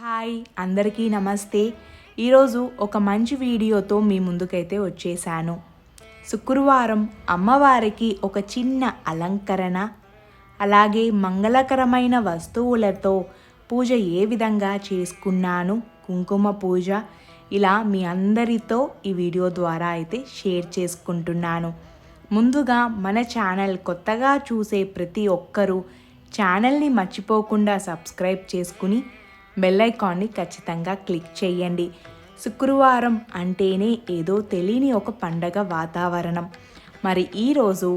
Hi అందరికీ నమస్తే. ఈరోజు ఒక మంచి వీడియోతో మీ ముందుకైతే వచ్చేసాను. శుక్రవారం అమ్మవారికి ఒక చిన్న అలంకరణ అలాగే మంగళకరమైన వస్తువులతో పూజ ఏ విధంగా చేసుకున్నాను కుంకుమ పూజ ఇలా మీ అందరితో ఈ వీడియో ద్వారా అయితే షేర్ చేసుకుంటున్నాను. ముందుగా మన ఛానల్ కొత్తగా చూసే ప్రతి ఒక్కరూ ఛానల్ని మర్చిపోకుండా సబ్స్క్రైబ్ చేసుకుని బెల్ ఐకాన్ని ఖచ్చితంగా క్లిక్ చేయండి. శుక్రవారం అంటేనే ఏదో తెలియని ఒక పండగ వాతావరణం. మరి ఈరోజు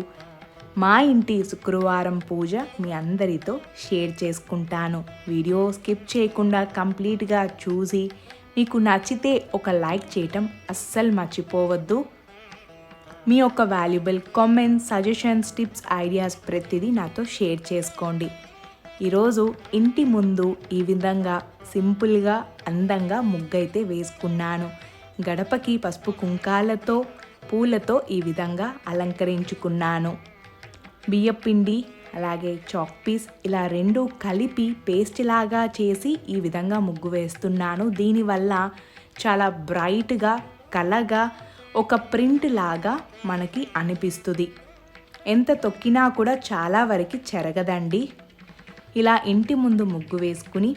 మా ఇంటి శుక్రవారం పూజ మీ అందరితో షేర్ చేసుకుంటాను. వీడియో స్కిప్ చేయకుండా కంప్లీట్గా చూసి మీకు నచ్చితే ఒక లైక్ చేయటం అస్సలు మర్చిపోవద్దు. మీ యొక్క valuable comments suggestions tips ideas ప్రతిదీ నాతో షేర్ చేసుకోండి. ఈరోజు ఇంటి ముందు ఈ విధంగా సింపుల్గా అందంగా ముగ్గైతే వేసుకున్నాను. గడపకి పసుపు కుంకాలతో పూలతో ఈ విధంగా అలంకరించుకున్నాను. బియ్యపిండి అలాగే చాక్ పీస్ ఇలా రెండు కలిపి పేస్ట్ లాగా చేసి ఈ విధంగా ముగ్గు వేస్తున్నాను. దీనివల్ల చాలా బ్రైట్గా కలగా ఒక ప్రింట్ లాగా మనకి అనిపిస్తుంది. ఎంత తొక్కినా కూడా చాలా వరకు చెరగదండి. ఇలా ఇంటి ముందు ముగ్గు వేసుకుని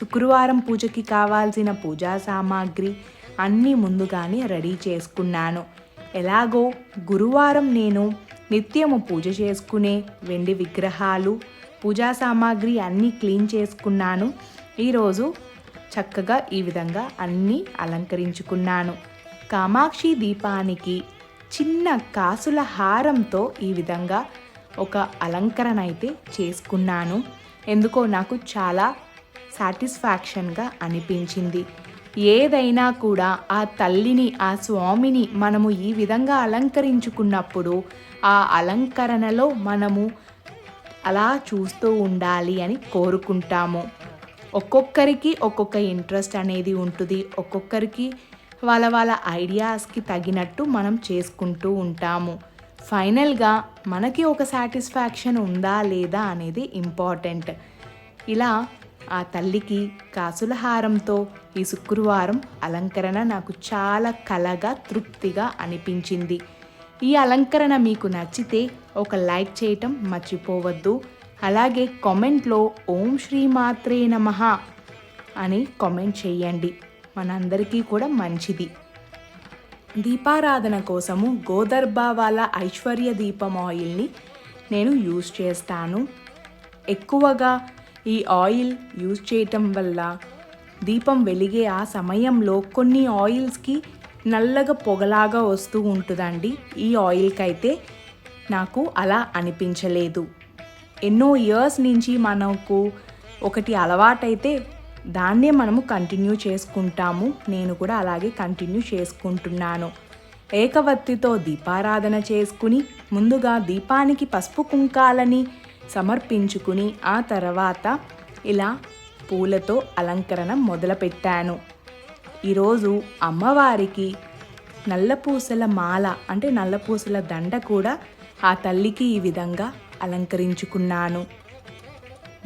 శుక్రవారం పూజకి కావాల్సిన పూజా సామాగ్రి అన్నీ ముందుగానే రెడీ చేసుకున్నాను. ఎలాగో గురువారం నేను నిత్యము పూజ చేసుకునే వెండి విగ్రహాలు పూజా సామాగ్రి అన్నీ క్లీన్ చేసుకున్నాను. ఈరోజు చక్కగా ఈ విధంగా అన్నీ అలంకరించుకున్నాను. కామాక్షి దీపానికి చిన్న కాసుల హారంతో ఈ విధంగా ఒక అలంకరణ అయితే చేసుకున్నాను. ఎందుకో నాకు చాలా సాటిస్ఫాక్షన్గా అనిపించింది. ఏదైనా కూడా ఆ తల్లిని ఆ స్వామిని మనము ఈ విధంగా అలంకరించుకున్నప్పుడు ఆ అలంకరణలో మనము అలా చూస్తూ ఉండాలి అని కోరుకుంటాము. ఒక్కొక్కరికి ఒక్కొక్క ఇంట్రెస్ట్ అనేది ఉంటుంది. ఒక్కొక్కరికి వాళ్ళ వాళ్ళ ఐడియాస్కి తగినట్టు మనం చేసుకుంటూ ఉంటాము. ఫైనల్గా మనకి ఒక సాటిస్ఫాక్షన్ ఉందా లేదా అనేది ఇంపార్టెంట్. ఇలా ఆ తల్లికి కాసుల హారంతో ఈ శుక్రవారం అలంకరణ నాకు చాలా కలగా తృప్తిగా అనిపించింది. ఈ అలంకరణ మీకు నచ్చితే ఒక లైక్ చేయటం మర్చిపోవద్దు. అలాగే కామెంట్లో ఓం శ్రీ మాత్రే నమః అని కామెంట్ చేయండి. మనందరికీ కూడా మంచిది. దీపారాధన కోసము గోదర్భావాల వాళ్ళ ఐశ్వర్య దీపం ఆయిల్ని నేను యూజ్ చేస్తాను. ఎక్కువగా ఈ ఆయిల్ యూజ్ చేయటం వల్ల దీపం వెలిగే ఆ సమయంలో కొన్ని ఆయిల్స్కి నల్లగా పొగలాగా వస్తూ ఉంటుందండి. ఈ ఆయిల్కి అయితే నాకు అలా అనిపించలేదు. ఎన్నో ఇయర్స్ నుంచి మనకు ఒకటి అలవాటైతే దాన్నే మనము కంటిన్యూ చేసుకుంటాము. నేను కూడా అలాగే కంటిన్యూ చేసుకుంటున్నాను. ఏకవత్తితో దీపారాధన చేసుకుని ముందుగా దీపానికి పసుపు కుంకాలని సమర్పించుకుని ఆ తర్వాత ఇలా పూలతో అలంకరణ మొదలుపెట్టాను. ఈరోజు అమ్మవారికి నల్లపూసల మాల అంటే నల్లపూసల దండ కూడా ఆ తల్లికి ఈ విధంగా అలంకరించుకున్నాను.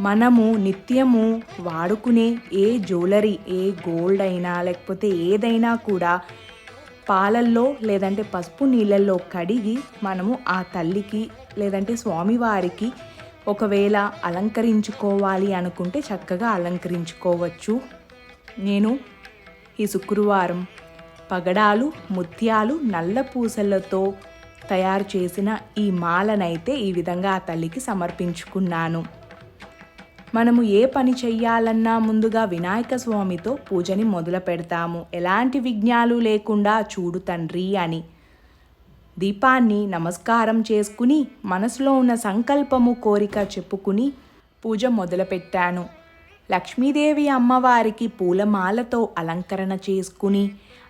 మనము నిత్యము వాడుకునే ఏ జ్యువెలరీ ఏ గోల్డ్ అయినా లేకపోతే ఏదైనా కూడా పాలల్లో లేదంటే పసుపు నీళ్ళల్లో కడిగి మనము ఆ తల్లికి లేదంటే స్వామివారికి ఒకవేళ అలంకరించుకోవాలి అనుకుంటే చక్కగా అలంకరించుకోవచ్చు. నేను ఈ శుక్రవారం పగడాలు ముత్యాలు నల్ల పూసలతో తయారు చేసిన ఈ మాలనైతే ఈ విధంగా ఆ తల్లికి సమర్పించుకున్నాను. మనము ఏ పని చెయ్యాలన్నా ముందుగా వినాయక స్వామితో పూజని మొదలు పెడతాము. ఎలాంటి విఘ్నాలు లేకుండా చూడు తండ్రి అని. దీపాన్ని నమస్కారం చేసుకుని మనసులో ఉన్న సంకల్పము కోరిక చెప్పుకుని పూజ మొదలుపెట్టాను. లక్ష్మీదేవి అమ్మవారికి పూలమాలతో అలంకరణ చేసుకుని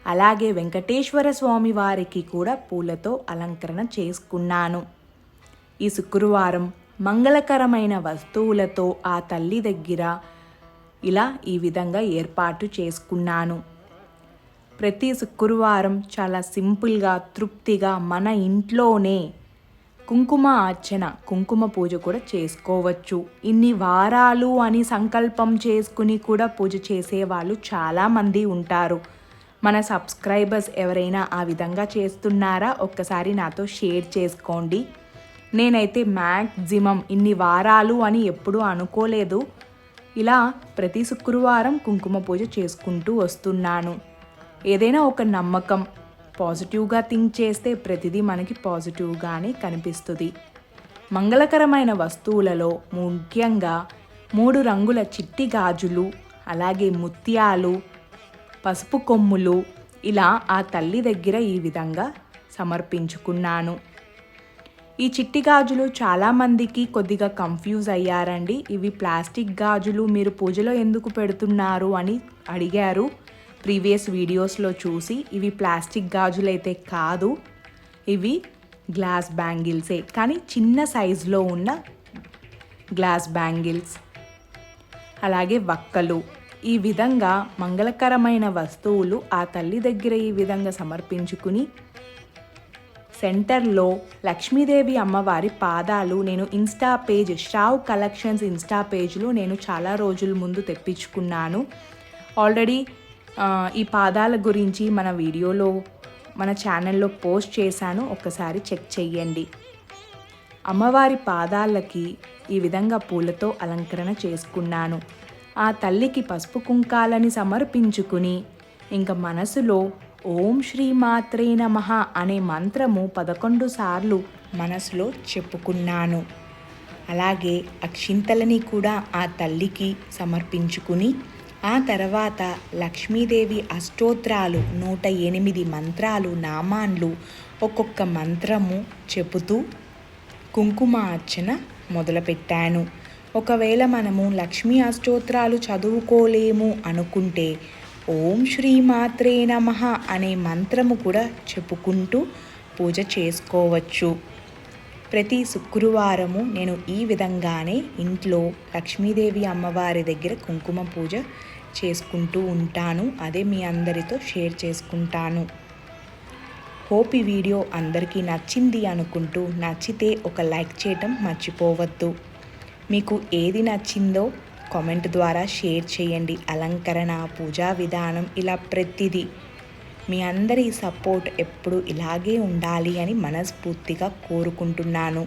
అలాగే వెంకటేశ్వర స్వామి వారికి కూడా పూలతో అలంకరణ చేసుకున్నాను. ఈ శుక్రవారం మంగళకరమైన వస్తువులతో ఆ తల్లి దగ్గర ఇలా ఈ విధంగా ఏర్పాటు చేసుకున్నాను. ప్రతి శుక్రవారం చాలా సింపుల్గా తృప్తిగా మన ఇంట్లోనే కుంకుమ అర్చన కుంకుమ పూజ కూడా చేసుకోవచ్చు. ఇన్ని వారాలు అని సంకల్పం చేసుకుని కూడా పూజ చేసేవాళ్ళు చాలామంది ఉంటారు. మన సబ్స్క్రైబర్స్ ఎవరైనా ఆ విధంగా చేస్తున్నారా? ఒక్కసారి నాతో షేర్ చేసుకోండి. నేనైతే మ్యాక్సిమం ఇన్ని వారాలు అని ఎప్పుడూ అనుకోలేదు. ఇలా ప్రతి శుక్రవారం కుంకుమ పూజ చేసుకుంటూ వస్తున్నాను. ఏదైనా ఒక నమ్మకం పాజిటివ్గా థింక్ చేస్తే ప్రతిదీ మనకి పాజిటివ్గానే కనిపిస్తుంది. మంగళకరమైన వస్తువులలో ముఖ్యంగా మూడు రంగుల చిట్టి గాజులు అలాగే ముత్యాలు పసుపు కొమ్ములు ఇలా ఆ తల్లి దగ్గర ఈ విధంగా సమర్పించుకున్నాను. ఈ చిట్టి గాజులు చాలామందికి కొద్దిగా కన్ఫ్యూజ్ అయ్యారండి. ఇవి ప్లాస్టిక్ గాజులు మీరు పూజలో ఎందుకు పెడుతున్నారు అని అడిగారు ప్రీవియస్ వీడియోస్లో చూసి. ఇవి ప్లాస్టిక్ గాజులు అయితే కాదు ఇవి గ్లాస్ బ్యాంగిల్సే కానీ చిన్న సైజులో ఉన్న గ్లాస్ బ్యాంగిల్స్ అలాగే వక్కలు. ఈ విధంగా మంగళకరమైన వస్తువులు ఆ తల్లి దగ్గర ఈ విధంగా సమర్పించుకుని సెంటర్లో లక్ష్మీదేవి అమ్మవారి పాదాలు నేను ఇన్స్టా పేజ్ షావ్ కలెక్షన్స్ ఇన్స్టా పేజ్లో నేను చాలా రోజుల ముందు తెప్పించుకున్నాను. ఆల్రెడీ ఈ పాదాల గురించి మన వీడియోలో మన ఛానల్లో పోస్ట్ చేశాను. ఒక్కసారి చెక్ చెయ్యండి. అమ్మవారి పాదాలకి ఈ విధంగా పూలతో అలంకరణ చేసుకున్నాను. ఆ తల్లికి పసుపు కుంకాలని సమర్పించుకుని ఇంకా మనసులో ఓం శ్రీ మాత్రే నమ అనే మంత్రము పదకొండు సార్లు మనసులో చెప్పుకున్నాను. అలాగే అక్షింతలని కూడా ఆ తల్లికి సమర్పించుకుని ఆ తర్వాత లక్ష్మీదేవి అష్టోత్రాలు నూట ఎనిమిది మంత్రాలు నామాన్లు ఒక్కొక్క మంత్రము చెబుతూ కుంకుమ అర్చన మొదలుపెట్టాను. ఒకవేళ మనము లక్ష్మీ అష్టోత్రాలు చదువుకోలేము అనుకుంటే ఓం శ్రీ మాత్రే నమ అనే మంత్రము కూడా చెప్పుకుంటూ పూజ చేసుకోవచ్చు. ప్రతి శుక్రవారము నేను ఈ విధంగానే ఇంట్లో లక్ష్మీదేవి అమ్మవారి దగ్గర కుంకుమ పూజ చేసుకుంటూ ఉంటాను. అదే మీ అందరితో షేర్ చేసుకుంటాను. హోప్ ఈ వీడియో అందరికీ నచ్చింది అనుకుంటూ నచ్చితే ఒక లైక్ చేయటం మర్చిపోవద్దు. మీకు ఏది నచ్చిందో కామెంట్ ద్వారా షేర్ చేయండి. అలంకరణ పూజా విధానం ఇలా ప్రతిదీ. మీ అందరి సపోర్ట్ ఎప్పుడు ఇలాగే ఉండాలి అని మనస్ఫూర్తిగా కోరుకుంటున్నాను.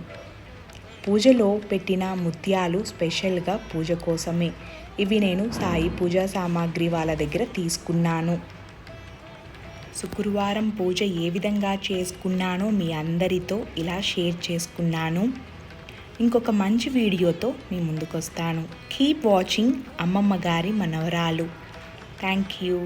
పూజలో పెట్టిన ముత్యాలు స్పెషల్గా పూజ కోసమే. ఇవి నేను సాయి పూజా సామాగ్రి వాళ్ళ దగ్గర తీసుకున్నాను. శుక్రవారం పూజ ఏ విధంగా చేసుకున్నానో మీ అందరితో ఇలా షేర్ చేసుకున్నాను. ఇంకొక మంచి వీడియోతో మీ ముందుకు వస్తాను కీప్ వాచింగ్ అమ్మమ్మ గారి మనవరాలు. Thank you